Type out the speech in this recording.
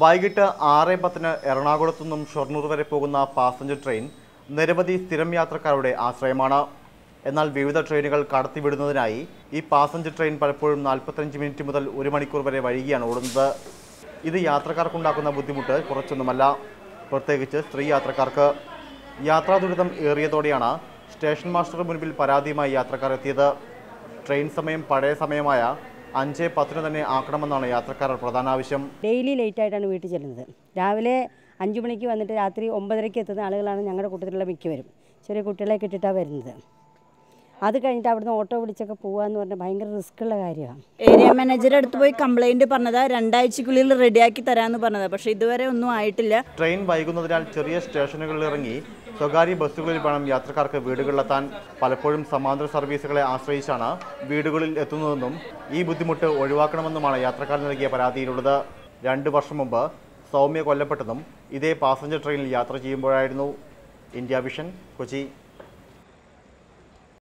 വൈകിട്ട് ആറ് പത്തിന് എറണാകുളത്തു നിന്നും ഷൊർണൂർ വരെ പോകുന്ന പാസഞ്ചർ ട്രെയിൻ നിരവധി സ്ഥിരം യാത്രക്കാരുടെ ആശ്രയമാണ്. എന്നാൽ വിവിധ ട്രെയിനുകൾ കടത്തിവിടുന്നതിനായി ഈ പാസഞ്ചർ ട്രെയിൻ പലപ്പോഴും നാൽപ്പത്തഞ്ച് മിനിറ്റ് മുതൽ ഒരു മണിക്കൂർ വരെ വൈകിയാണ് ഓടുന്നത്. ഇത് യാത്രക്കാർക്കുണ്ടാക്കുന്ന ബുദ്ധിമുട്ട് കുറച്ചൊന്നുമല്ല. പ്രത്യേകിച്ച് സ്ത്രീ യാത്രക്കാർക്ക്. യാത്രാ ദുരിതം ഏറിയതോടെയാണ് സ്റ്റേഷൻ മാസ്റ്റർ മുൻപിൽ പരാതിയുമായി യാത്രക്കാർ എത്തിയത്. ട്രെയിൻ സമയം പഴയ സമയമായ അഞ്ച് പത്തിന് തന്നെ ആക്കണമെന്നാണ് യാത്രക്കാരുടെ പ്രധാന ആവശ്യം. ഡെയിലി ലേറ്റ് ആയിട്ടാണ് വീട്ടിൽ ചെല്ലുന്നത്. രാവിലെ അഞ്ചു മണിക്ക് വന്നിട്ട് രാത്രി ഒമ്പതരയ്ക്ക് എത്തുന്ന ആളുകളാണ് ഞങ്ങളുടെ കൂട്ടത്തിലുള്ള മിക്കവരും. ചെറിയ കുട്ടികളെ കിട്ടിയിട്ടാണ് വരുന്നത്. അത് കഴിഞ്ഞിട്ട് അവിടുന്ന് ഓട്ടോ വിളിച്ചൊക്കെ പോകാന്ന് പറഞ്ഞാൽ ഭയങ്കര റിസ്ക് ഉള്ള കാര്യമാണ്. ഏരിയ മാനേജറെ അടുത്ത് പോയി കംപ്ലൈന്റ് പറഞ്ഞതാ രണ്ടാഴ്ചക്കുള്ളിൽ റെഡിയാക്കി തരാന്ന് പറഞ്ഞതാ. പക്ഷെ ഇതുവരെ ഒന്നും ആയിട്ടില്ല. ട്രെയിൻ വൈകുന്നതിനാൽ ചെറിയ സ്റ്റേഷനുകളിൽ ഇറങ്ങി സ്വകാര്യ ബസ്സുകളിൽ വേണം യാത്രക്കാർക്ക് വീടുകളിലെത്താൻ. പലപ്പോഴും സമാന്തര സർവീസുകളെ ആശ്രയിച്ചാണ് വീടുകളിൽ എത്തുന്നതെന്നും ഈ ബുദ്ധിമുട്ട് ഒഴിവാക്കണമെന്നുമാണ് യാത്രക്കാർ നൽകിയ പരാതിയിലുള്ളത്. രണ്ട് വർഷം മുമ്പ് സൗമ്യ കൊല്ലപ്പെട്ടതും ഇതേ പാസഞ്ചർ ട്രെയിനിൽ യാത്ര ചെയ്യുമ്പോഴായിരുന്നു. India vision Kochi.